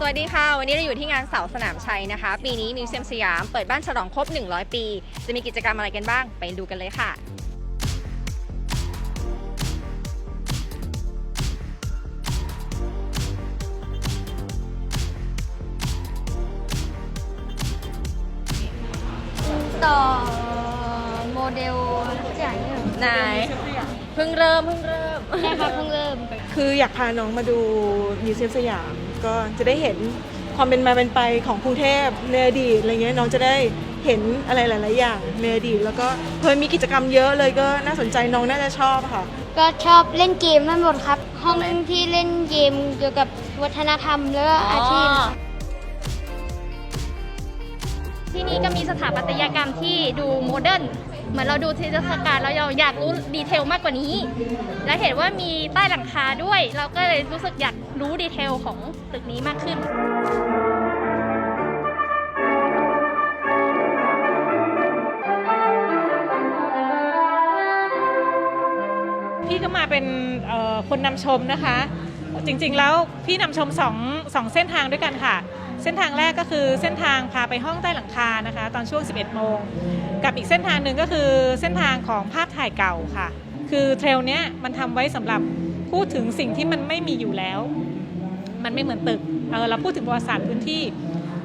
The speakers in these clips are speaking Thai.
สวัสดีค่ะ วันนี้เราอยู่ที่งานเสาสนามชัยนะคะ ปีนี้มิวเซียมสยามเปิดบ้านฉลองครบ 100 ปี จะมีกิจกรรมอะไรกันบ้าง ไปดูกันเลยค่ะต่อโมเดลอย่างนี้เหรอนายเพิ่งเริ่มเพิ่งเริ่ม ใช่ครับเพิ่งเริ่ม คืออยากพาน้องมาดูมิวเซียมสยาม ก็จะได้เห็นความเป็นมาเป็นไปของกรุงเทพในอดีตอะไรเงี้ยน้องจะได้เห็นอะไรหลาย ๆ อย่างในอดีตแล้วก็เคยมีกิจกรรมเยอะเลยก็น่าสนใจน้องน่าจะชอบค่ะ ก็ชอบเล่นเกมทั้งหมดครับ ห้องที่เล่นเกมเกี่ยวกับวัฒนธรรมแล้วก็อาชีพ ที่นี่ก็มีสถาปัตยกรรมที่ดูโมเดิร์น เหมือนเราดูเทศกาลเราอยากรู้ดีเทลมากกว่านี้ และเห็นว่ามีใต้หลังคาด้วย เราก็เลยรู้สึกอยากรู้ดีเทลของตึกนี้มากขึ้นพี่ก็มาเป็นคนนำชมนะคะ จริงๆแล้วพี่นำชมสองสองเส้นทางด้วยกันค่ะ เส้นทางแรกก็คือเส้นทางพาไปห้องใต้หลังคานะคะ ตอนช่วง 11 โมง กับอีกเส้นทางหนึ่งก็คือเส้นทางของภาพถ่ายเก่าค่ะ คือเทรลเนี้ยมันทำไว้สำหรับพูดถึงสิ่งที่มันไม่มีอยู่แล้ว มันไม่เหมือนตึกเออเราพูดถึงประวัติศาสตร์พื้นที่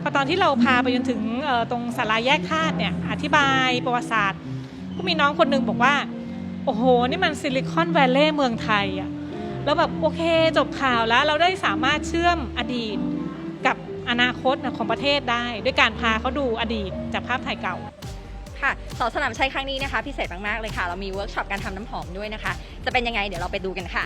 พอตอนที่เราพาไปจนถึงออตรงศาลาแยกธาตุเนี่ยอธิบายประวัติศาสตร์ก็มีน้องคนหนึงบอกว่า โอ้โห นี่มันซิลิคอนแวลเลย์เมืองไทยอะแล้วแบบโอเคจบข่าวแล้วเราได้สามารถเชื่อมอดีต อนาคตของประเทศได้ ด้วยการพาเขาดูอดีตจากภาพถ่ายเก่าค่ะเสอสนามชัยครั้งนี้นะคะพิเศษมากๆเลยค่ะ เรามีเวิร์กช็อปการทำน้ำหอมด้วยนะคะ จะเป็นยังไงเดี๋ยวเราไปดูกันค่ะ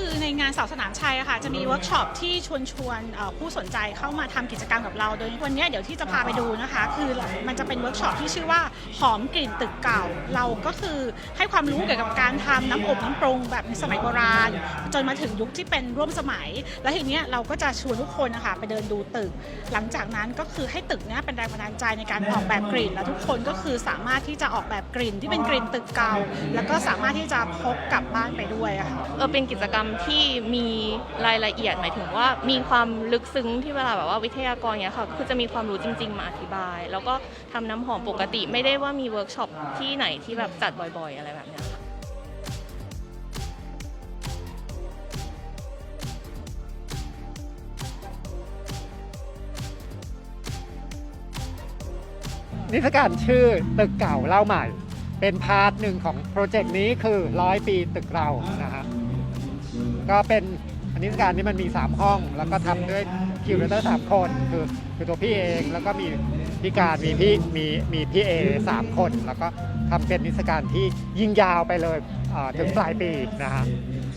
คือในงานเสาสนามชัยค่ะจะมีเวิร์กช็อปที่ชวนชวนผู้สนใจเข้ามาทำกิจกรรมกับเรา โดยวันนี้เดี๋ยวที่จะพาไปดูนะคะ คือมันจะเป็นเวิร์กช็อปที่ชื่อว่าหอมกลิ่นตึกเก่า เราก็คือให้ความรู้เกี่ยวกับการทำน้ำอบน้ำปรุงแบบในสมัยโบราณ จนมาถึงยุคที่เป็นร่วมสมัย แล้วทีเนี้ยเราก็จะชวนทุกคนนะคะไปเดินดูตึก หลังจากนั้นก็คือให้ตึกนี้เป็นแรงบันดาลใจในการออกแบบกลิ่น แล้วทุกคนก็คือสามารถที่จะออกแบบกลิ่นที่เป็นกลิ่นตึกเก่า แล้วก็สามารถที่จะพกกลับบ้านไปด้วยะค่ะเออเป็นกิจกรรมที่มีรายละเอียดหมายถึงว่ามีความลึกซึ้งที่เวลาแบบว่าวิทยากรเนี้ยค่ะคือจะมีความรู้จริง ๆ มาอธิบาย แล้วก็ทำน้ำหอมปกติไม่ได้ว่ามีเวิร์กช็อปที่ไหนที่แบบจัดบ่อยๆ อะไรแบบเนี้ยค่ะนิทรรศการชื่อตึกเก่าเล่าใหม่ เป็นพาร์ทหนึ่งของโปรเจกต์นี้คือร้อยปีตึกเรานะฮะ ก็เป็นนิทรรศการนี้มันมี 3 ห้อง แล้วก็ทำด้วยคิวเรเตอร์สามคนคือคือตัวพี่เองแล้วก็มีพี่การมีพี่มีมีพี่เอสามคน แล้วก็ทำเป็นนิทรรศการที่ยิ่งยาวไปเลยถึงปลายปีนะฮะ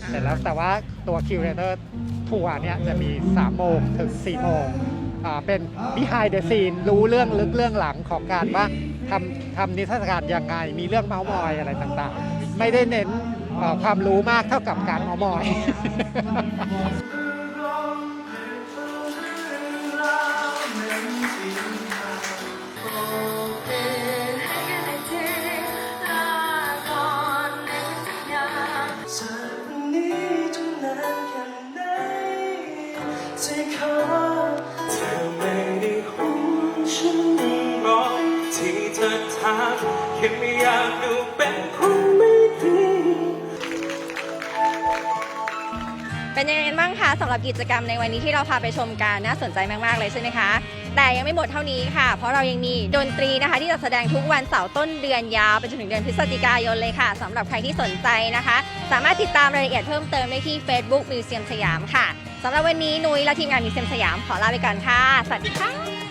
เสร็จแล้วแต่ว่าตัวคิวเรเตอร์ทัวร์เนี่ยจะมี 3 โมงถึง 4 โมงเป็น behind the scene รู้เรื่องลึกเรื่องหลังของการว่าทำทำนิทรรศการยังไง มีเรื่องเมาส์มอยอะไรต่างๆ ไม่ได้เน้น ความรู้มากเท่ากับการมาส์มอยจากวันนี้จนนานแค่ไหนที่เธอไม่ได้ห่วงฉันบอกที่เธอถามแค่ไม่อยากดู เป็นยังไงบ้างคะสำหรับกิจกรรมในวันนี้ที่เราพาไปชมกันน่าสนใจมากๆเลยใช่ไหมคะ แต่ยังไม่หมดเท่านี้ค่ะ เพราะเรายังมีดนตรีนะคะ ที่จะแสดงทุกวันเสาร์ต้นเดือนยาวไปจนถึงเดือนพฤศจิกายนเลยค่ะสำหรับใครที่สนใจนะคะ สามารถติดตามรายละเอียดเพิ่มเติมได้ที่ Facebook มิวเซียมสยามค่ะสำหรับวันนี้นุ้ยและทีมงานมิวเซียมสยามขอลาไปก่อนค่ะสวัสดีค่ะ